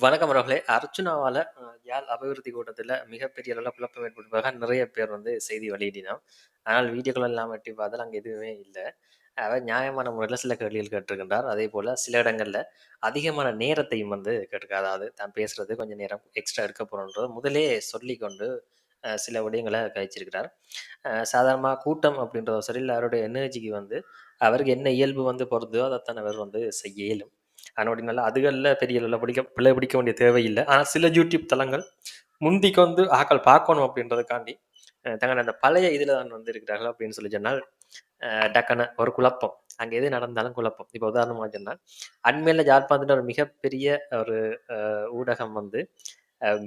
வணக்கம் அவர்களே. அர்ச்சுனாவால் யாழ் அபிவிருத்தி கூட்டத்தில் மிகப்பெரிய அளவில் குழப்பம் ஏற்பட்டதாக நிறைய பேர் வந்து செய்தி வெளியிடினோம். ஆனால் வீடியோக்கள் எல்லாம் எட்டி பார்த்தால் அங்கே எதுவுமே இல்லை அவர் நியாயமான முறையில் சில கேள்விகள் கேட்டிருக்கின்றார். அதேபோல சில இடங்களில் அதிகமான நேரத்தையும் வந்து கேட்டிருக்கார். அதாவது தான் பேசுறது கொஞ்சம் நேரம் எக்ஸ்ட்ரா எடுக்க போகிறோன்றது முதலே சொல்லிக்கொண்டு சில விடயங்களை கழிச்சிருக்கிறார். சாதாரணமாக கூட்டம் அப்படின்றத சரி, இல்லை அவருடைய எனர்ஜிக்கு வந்து அவருக்கு என்ன இயல்பு வந்து பொருந்துதோ அதைத்தான் அவர் வந்து செய்ய இயலும். அதனோட அதுகளில் பெரிய அளவுல பிடிக்க பிள்ளை பிடிக்க வேண்டிய தேவையில்லை ஆனா சில யூடியூப் தளங்கள் முந்திக்கு வந்து ஆக்கள் பார்க்கணும் அப்படின்றதுக்காண்டி, அ அந்த பழைய இதுல தான் வந்து இருக்கிறார்கள் அப்படின்னு சொல்லி சொன்னால், அ ஒரு குழப்பம். அங்க எது நடந்தாலும் குழப்பம். இப்ப உதாரணமா சொன்னால் அண்மையில யாழ்ப்பாணத்துல ஒரு மிகப்பெரிய ஒரு ஊடகம் வந்து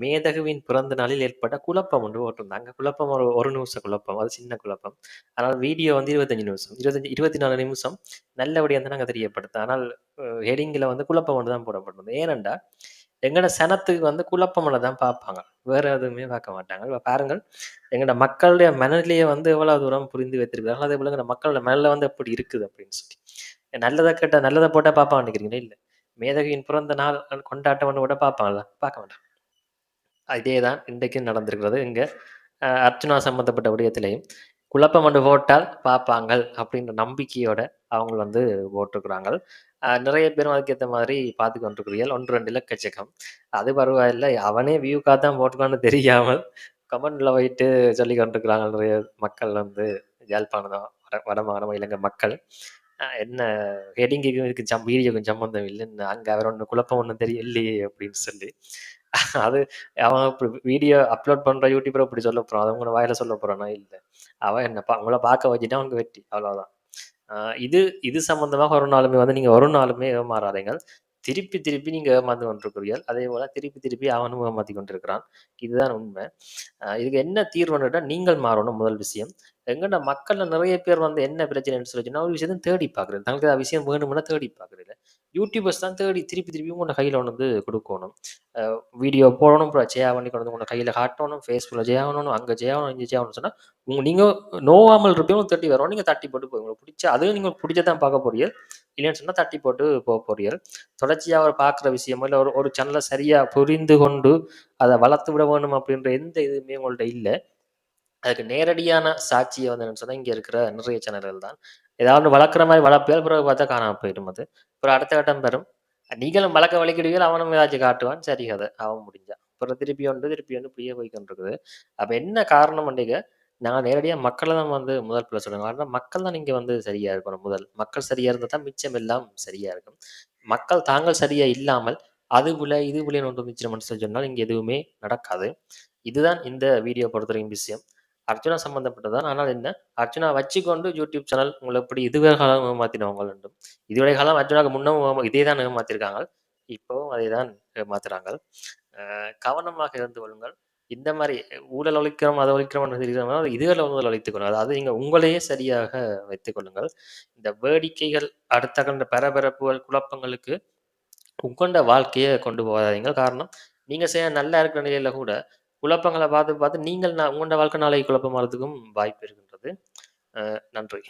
மேதகுவின் பிறந்த நாளில் ஏற்பட்ட குழப்பம் ஒன்று போட்டிருந்தாங்க. குழப்பம் ஒரு ஒரு நிமிஷம் குழப்பம். அது சின்ன குழப்பம். ஆனால் வீடியோ வந்து 25 நிமிஷம். 25 24 நிமிஷம் நல்லபடியாக வந்து நாங்கள் தெரியப்படுத்தோம் ஆனால் ஹெடிங்கில் வந்து குழப்பம் ஒன்று தான் போடப்பட்டிருந்தது. ஏனெண்டா எங்கட சனத்துக்கு வந்து குழப்பம்ல தான் பார்ப்பாங்க. வேற எதுவுமே பார்க்க மாட்டாங்க. பாருங்கள், எங்களோட மக்களுடைய மனநிலையை வந்து எவ்வளவு தூரம் புரிந்து வைத்திருக்கிறார்கள். அதேபோல எங்களோட மக்களோட மனநிலை வந்து எப்படி இருக்குது அப்படின்னு சொல்லி. நல்லதை கேட்டால் நல்லதை போட்டால் பார்ப்பாங்க நினைக்கிறீங்களா? இல்லை மேதகுவின் பிறந்த நாள் கொண்டாட்டம்னு கூட பார்ப்பாங்களா? பார்க்க மாட்டாங்க. இதே தான் இன்றைக்கும் நடந்திருக்கிறது. இங்கே அர்ச்சனா சம்மந்தப்பட்ட விடயத்திலேயும், குழப்பம் ஒன்று போட்டால் பார்ப்பாங்க அப்படின்ற நம்பிக்கையோட அவங்க வந்து போட்டிருக்கிறாங்க நிறைய பேரும் அதுக்கேற்ற மாதிரி பார்த்து கொண்டிருக்கிறீர்கள். ஒன்று ரெண்டு இலக்கச்சக்கம் அது பரவாயில்லை அவனே வியூக்காக தான் போட்டுக்கான்னு தெரியாமல் கமெண்ட்ல போயிட்டு சொல்லி கொண்டிருக்கிறாங்க நிறைய மக்கள் வந்து யாழ்ப்பாணம், வட வடமாகாணம், இலங்கை மக்கள். என்ன ஹெடிங்குக்கும் இதுக்கு சம் வீடியோக்கும் சம்மந்தம் இல்லைன்னு அங்கே அவர் ஒன்று குழப்பம் ஒன்றும் தெரியலையே அப்படின்னு சொல்லி. அது அவன் வீடியோ அப்லோட் பண்ற யூடியூபர் இப்படி சொல்ல போறான். அது உங்கள வாயில சொல்ல போறானா? இல்ல. அவன் என்ன அவங்கள பார்க்க வச்சுட்டா அவனுக்கு வெட்டி அவ்வளவுதான். இது இது சம்பந்தமாக ஒரு நாளுமே வந்து நீங்க ஒரு நாளுமே ஏமாறாதீங்கள். திருப்பி திருப்பி நீங்க ஏமாந்து கொண்டிருக்கிறீர்கள். அதேபோல திருப்பி திருப்பி அவனும் ஏமாத்திக் கொண்டிருக்கிறான். இதுதான் உண்மை. இதுக்கு என்ன தீர்வுன்னுட்டா நீங்கள் மாறணும் முதல் விஷயம். எங்கட மக்கள்ல நிறைய பேர் வந்து என்ன பிரச்சனைன்னு சொல்லி சொன்னா, ஒரு விஷயத்தையும் தேடி பார்க்குறது. தங்களுக்கு அந்த விஷயம் வேணும்னா தேடி பார்க்குறது. யூடியூபர்ஸ் தான் தேடி திருப்பி திருப்பி உங்களோட கையில் கொண்டு வந்து கொடுக்கணும் வீடியோ போடணும், அப்புறம் ஜெயா பண்ணி கொண்டு வந்து கையில் காட்டணும். ஃபேஸ்புக்கில் ஷேர் பண்ணணும், அங்க இங்கே பண்ணணும், சொன்னால் ஷேர் பண்ணணும்னு நோவாமல் இருப்பீங்க தட்டி வரும். நீங்கள் தட்டி போட்டு போய் உங்களுக்கு பிடிச்ச அதுவும் நீங்கள் பிடிச்சதான் பார்க்க போறீர்கள். இல்லைன்னு சொன்னால் தட்டி போட்டு போக போறீர்கள். தொடர்ச்சியாக அவர் பார்க்குற விஷயமோ, இல்லை ஒரு ஒரு சேனலை சரியாக புரிந்து கொண்டு அதை வளர்த்து விட வேணும் அப்படின்ற எந்த இதுவுமே உங்கள்கிட்ட இல்லை அதுக்கு நேரடியான சாட்சியை வந்து என்னன்னு சொன்னால் இங்கே இருக்கிற நிறைய சேனல்கள் தான். ஏதாவது வளர்க்குற மாதிரி வளர்ப்பியால் பிறகு பார்த்தா காணாம போயிடும் அது. அப்புறம் அடுத்த கட்டம் பெறும். நீங்களும் வளர்க்க வழிக்கிடுவீர்கள். அவனும் ஏதாச்சும் காட்டுவான். சரி அதை அவன் முடிஞ்சான். அப்புறம் திருப்பி ஒன்று, திருப்பி ஒன்று இப்படியே போய் அப்போ என்ன காரணம் பண்ணிக்க நான் நேரடியாக மக்களை தான் வந்து முதல் பிள்ளை சொல்லுவேன். ஆனால் மக்கள் தான் நீங்கள் வந்து சரியாக இருக்கணும் முதல். மக்கள் சரியாக இருந்தால் தான் மிச்சம் எல்லாம் சரியாக இருக்கும். மக்கள் தாங்கள் சரியாக இல்லாமல், அது போல இது போல ஒன்று மிச்சம் சொன்னால் இங்கே எதுவுமே நடக்காது. இதுதான் இந்த வீடியோ பொறுத்தவரைக்கும் விஷயம். அர்ஜுனா சம்மந்தப்பட்டதான் ஆனால் என்ன, அர்ஜுனா வச்சுக்கொண்டு யூடியூப் சேனல் உங்களை இப்படி இதுவரை காலம் ஏமாத்தினவங்கள் உண்டு. இதுவரை காலம் அர்ஜுனாக்கு முன்னும் இதே தான் ஏமாத்திருக்காங்க. இப்பவும் அதே தான் ஏமாத்துறாங்க. கவனமாக இருந்து கொள்ளுங்கள். இந்த மாதிரி ஊழல் ஒழிக்கிறோம், அதை ஒழிக்கிறோம் இதுவரை ஊழல் முதல்ல ஒழித்துக் கொள்ளுங்கள். அதாவது நீங்கள் உங்களையே சரியாக வைத்துக் கொள்ளுங்கள். இந்த வேடிக்கைகள், அடுத்த கண்ட பரபரப்புகள், குழப்பங்களுக்கு உங்கண்ட வாழ்க்கையை கொண்டு போகாதீங்க. காரணம், நீங்க செய்ய நல்லா இருக்கிற நிலையில கூட குழப்பங்களை பார்த்து பார்த்து நீங்கள் நான் உங்களோட வாழ்க்கை நாளைக்கு குழப்பமாறதுக்கும் வாய்ப்பு இருக்கின்றது. நன்றி.